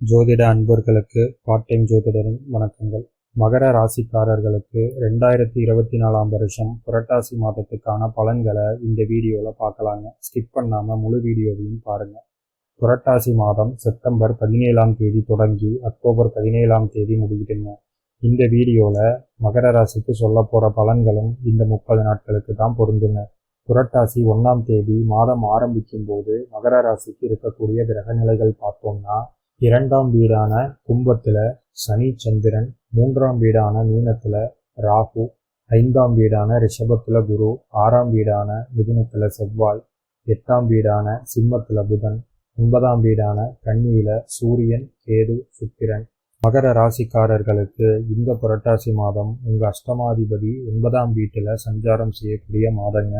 ஜோதிட அன்பர்களுக்கு part time ஜோதிடரின் வணக்கங்கள். மகர ராசிக்காரர்களுக்கு ரெண்டாயிரத்தி இருபத்தி நாலாம் வருஷம் புரட்டாசி மாதத்துக்கான பலன்களை இந்த வீடியோவில் பார்க்கலாங்க. ஸ்கிப் பண்ணாமல் முழு வீடியோவையும் பாருங்கள் புரட்டாசி மாதம் செப்டம்பர் பதினேழாம் தேதி தொடங்கி அக்டோபர் பதினேழாம் தேதி முடியுதுங்க. இந்த வீடியோவில் மகர ராசிக்கு சொல்ல போகிற பலன்களும் இந்த முப்பது நாட்களுக்கு தான் பொருந்துங்க. புரட்டாசி ஒன்றாம் தேதி மாதம் ஆரம்பிக்கும் போது மகர ராசிக்கு இருக்கக்கூடிய கிரகநிலைகள் பார்த்தோம்னா இரண்டாம் வீடான கும்பத்தில் சனி சந்திரன் மூன்றாம் வீடான மீனத்தில் ராகு ஐந்தாம் வீடான ரிஷபத்தில் குரு ஆறாம் வீடான மிதுனத்தில் செவ்வாய் எட்டாம் வீடான சிம்மத்தில் புதன் ஒன்பதாம் வீடான கன்னியில சூரியன் கேது சுக்கிரன். மகர ராசிக்காரர்களுக்கு இந்த புரட்டாசி மாதம் உங்க அஷ்டமாதிபதி ஒன்பதாம் வீட்டில் சஞ்சாரம் செய்யக்கூடிய மாதங்க.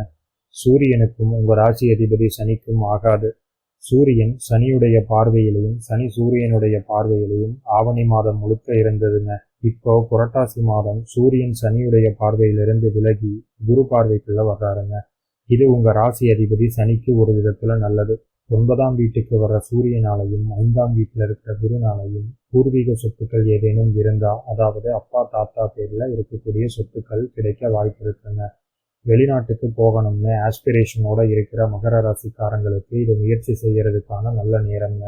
சூரியனுக்கும் உங்க ராசி அதிபதி சனிக்கும் ஆகாது. சூரியன் சனியுடைய பார்வையிலையும் சனி சூரியனுடைய பார்வையிலையும் ஆவணி மாதம் முழுக்க இருந்ததுங்க. இப்போ புரட்டாசி மாதம் சூரியன் சனியுடைய பார்வையிலிருந்து விலகி குரு பார்வைக்குள்ள வர்றாருங்க. இது உங்க ராசி அதிபதி சனிக்கு ஒரு விதத்துல நல்லது. ஒன்பதாம் வீட்டுக்கு வர்ற சூரியனாலையும் ஐந்தாம் வீட்டில் இருக்கிற குருனாலையும் பூர்வீக சொத்துக்கள் ஏதேனும் இருந்தால் அதாவது அப்பா தாத்தா பேரில் இருக்கக்கூடிய சொத்துக்கள் கிடைக்க வாய்ப்பு இருக்குங்க. வெளிநாட்டுக்கு போகணும்னு ஆஸ்பிரேஷனோட இருக்கிற மகர ராசிக்காரங்களுக்கு இது முயற்சி செய்யறதுக்கான நல்ல நேரம்ங்க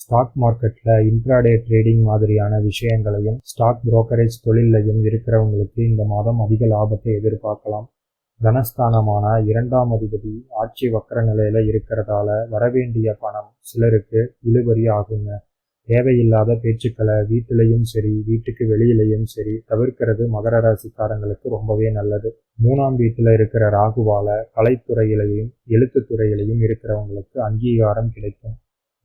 ஸ்டாக் மார்க்கெட்டில் இன்ட்ராடே ட்ரேடிங் மாதிரியான விஷயங்களையும் ஸ்டாக் புரோக்கரேஜ் தொழிலையும் இருக்கிறவங்களுக்கு இந்த மாதம் அதிக லாபத்தை எதிர்பார்க்கலாம். தனஸ்தானமான இரண்டாம் அதிபதி ஆட்சி வக்கர நிலையில் இருக்கிறதால வரவேண்டிய பணம் சிலருக்கு இழுபறி ஆகுங்க. தேவையில்லாத பேச்சுக்களை வீட்டிலையும் சரி வீட்டுக்கு வெளியிலையும் சரி தவிர்க்கிறது மகர ராசிக்காரங்களுக்கு ரொம்பவே நல்லது. மூணாம் வீட்டில் இருக்கிற ராகுவால கலைத்துறையிலையும் எழுத்துத்துறையிலையும் இருக்கிறவங்களுக்கு அங்கீகாரம் கிடைக்கும்.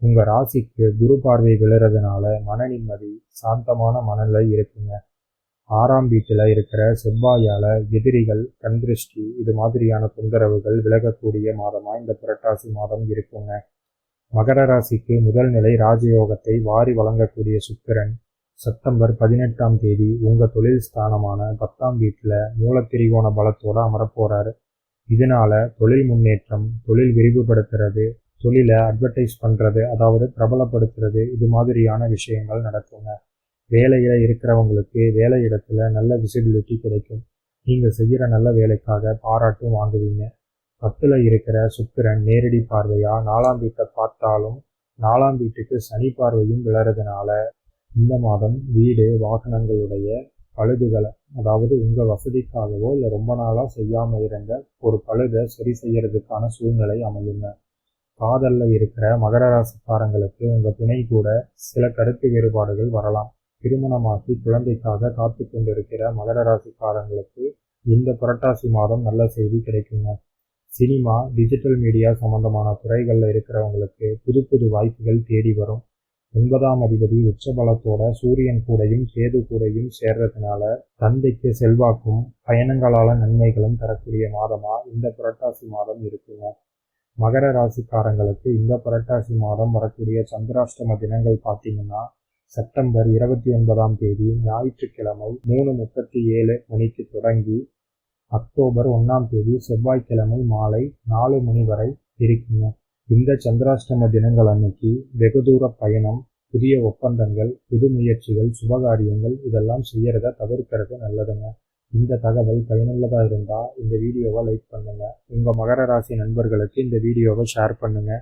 உங்க ராசிக்கு குரு பார்வை விழுறதுனால மன நிம்மதி சாந்தமான மனநிலை இருக்குங்க. ஆறாம் வீட்டில் இருக்கிற செவ்வாயால எதிரிகள் கண்திருஷ்டி இது மாதிரியான தொந்தரவுகள் விலகக்கூடிய மாதமா இந்த புரட்டாசி மாதம் இருக்குங்க. மகர ராசிக்கு முதல் நிலை ராஜயோகத்தை வாரி வழங்கக்கூடிய சுக்கிரன் செப்டம்பர் பதினெட்டாம் தேதி உங்கள் தொழில் ஸ்தானமான பத்தாம் வீட்டில் மூலத்திரிகோண பலத்தோடு அமரப்போகிறார் இதனால தொழில் முன்னேற்றம் தொழில் விரிவுபடுத்துறது தொழிலை அட்வர்டைஸ் பண்ணுறது அதாவது பிரபலப்படுத்துறது இது மாதிரியான விஷயங்கள் நடக்குங்க. வேலையில் இருக்கிறவங்களுக்கு வேலை இடத்துல நல்ல விசிபிலிட்டி கிடைக்கும். நீங்கள் செய்கிற நல்ல வேலைக்காக பாராட்டும் வாங்குவீங்க. பத்தில் இருக்கிற சுக்கிரன் நேரடி பார்வையா நாலாம் வீட்டை பார்த்தாலும் நாலாம் வீட்டுக்கு சனி பார்வையும் விளறதுனால இந்த மாதம் வீடு வாகனங்களுடைய பழுதுகளை அதாவது உங்கள் வசதிக்காகவோ இல்லை ரொம்ப நாளாக செய்யாமல் இருந்த ஒரு பழுதை சரி செய்யறதுக்கான சூழ்நிலை அமையுங்க. காதலில் இருக்கிற மகர ராசிக்காரங்களுக்கு உங்கள் துணை கூட சில கருத்து வேறுபாடுகள் வரலாம். திருமணமாக்கி குழந்தைக்காக காத்து கொண்டிருக்கிற மகர ராசிக்காரங்களுக்கு இந்த புரட்டாசி மாதம் நல்ல செய்தி கிடைக்குங்க. சினிமா டிஜிட்டல் மீடியா சம்பந்தமான துறைகளில் இருக்கிறவங்களுக்கு புது புது வாய்ப்புகள் தேடி வரும். ஒன்பதாம் அதிபதி உச்சபலத்தோட சூரியன் கூடையும் கேது கூடையும் சேர்றதுனால தந்தைக்கு செல்வாக்கும் பயணங்களால நன்மைகளும் தரக்கூடிய மாதமா இந்த புரட்டாசி மாதம் இருக்குங்க. மகர ராசிக்காரங்களுக்கு இந்த புரட்டாசி மாதம் வரக்கூடிய சந்திராஷ்டம தினங்கள் பார்த்தீங்கன்னா செப்டம்பர் இருபத்தி ஒன்பதாம் தேதி ஞாயிற்றுக்கிழமை மூணு முப்பத்தி ஏழு மணிக்கு தொடங்கி அக்டோபர் ஒன்றாம் தேதி செவ்வாய்க்கிழமை மாலை நாலு மணி வரை இருக்குங்க இந்த சந்திராஷ்டம தினங்கள் அன்னைக்கு வெகு தூர பயணம் புதிய ஒப்பந்தங்கள் புது முயற்சிகள் சுபகாரியங்கள் இதெல்லாம் செய்யறத தவிர்க்கிறது நல்லதுங்க. இந்த தகவல் பயனுள்ளதாக இருந்தால் இந்த வீடியோவை லைக் பண்ணுங்கள் உங்கள் மகர ராசி நண்பர்களுக்கு இந்த வீடியோவை ஷேர் பண்ணுங்கள்